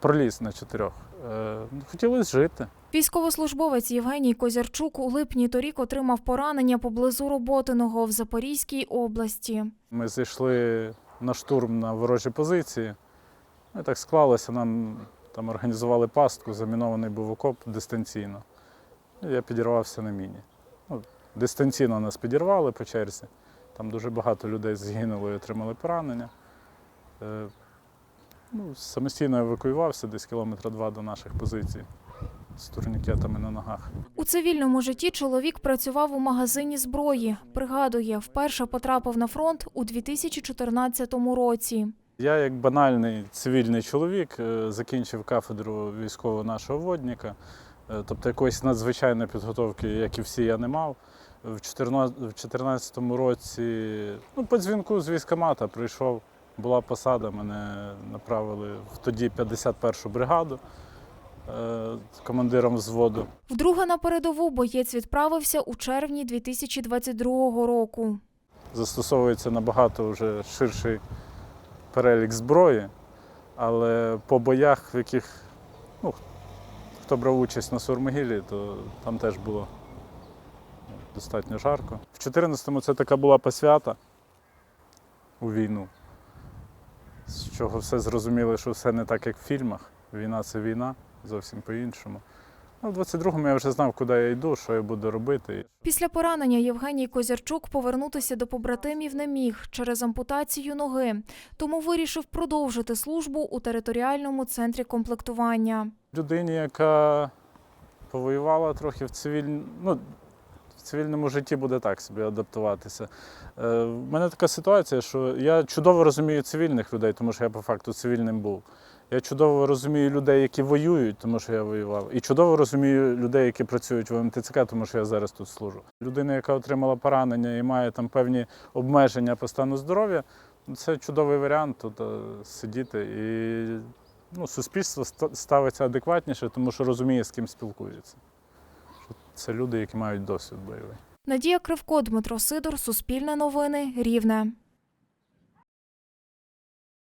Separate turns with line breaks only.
проліз на чотирьох. Е, ну, Хотілося жити.
Військовослужбовець Євгеній Козярчук у липні торік отримав поранення поблизу Роботиного в Запорізькій області.
Ми зайшли на штурм на ворожі позиції. Ну, і так склалося, нам там організували пастку, замінований був окоп дистанційно. І я підірвався на міні. Ну, дистанційно нас підірвали по черзі. Там дуже багато людей загинуло і отримали поранення. Ну, самостійно евакуювався десь кілометра два до наших позицій з турнікетами на ногах.
У цивільному житті чоловік працював у магазині зброї. Пригадує, вперше потрапив на фронт у 2014 році.
Я, як банальний цивільний чоловік, е, закінчив кафедру військового нашого водника. Е, Тобто якоїсь надзвичайної підготовки, як і всі, я не мав. В 2014 році, ну, по дзвінку з військкомата прийшов, була посада, мене направили в тоді 51-шу бригаду е, командиром взводу.
Вдруге на передову боєць відправився у червні 2022 року.
застосовується набагато вже ширший перелік зброї, але по боях, в яких ну, хто брав участь на Сурмогилі, то там теж було достатньо жарко. В 14-му це така була посвята у війну, з чого все зрозуміли, що все не так, як в фільмах. Війна це війна, зовсім по-іншому. Ну, в 22-му я вже знав, куди я йду, що я буду робити.
Після поранення Євгеній Козярчук повернутися до побратимів не міг через ампутацію ноги, тому вирішив продовжити службу у територіальному центрі комплектування.
людині, яка повоювала трохи в цивільному, ну, цивільному житті буде так собі адаптуватися. Е, в мене така ситуація, що я чудово розумію цивільних людей, тому що я по факту цивільним був. Я чудово розумію людей, які воюють, тому що я воював. І чудово розумію людей, які працюють в МТЦК, тому що я зараз тут служу. Людина, яка отримала поранення і має там певні обмеження по стану здоров'я, ну, це чудовий варіант тут е, сидіти і ну, суспільство ставиться адекватніше, тому що розуміє, з ким спілкується. Це люди, які мають досвід бойовий.
Надія Кривко, Дмитро Сидор, Суспільне новини, Рівне.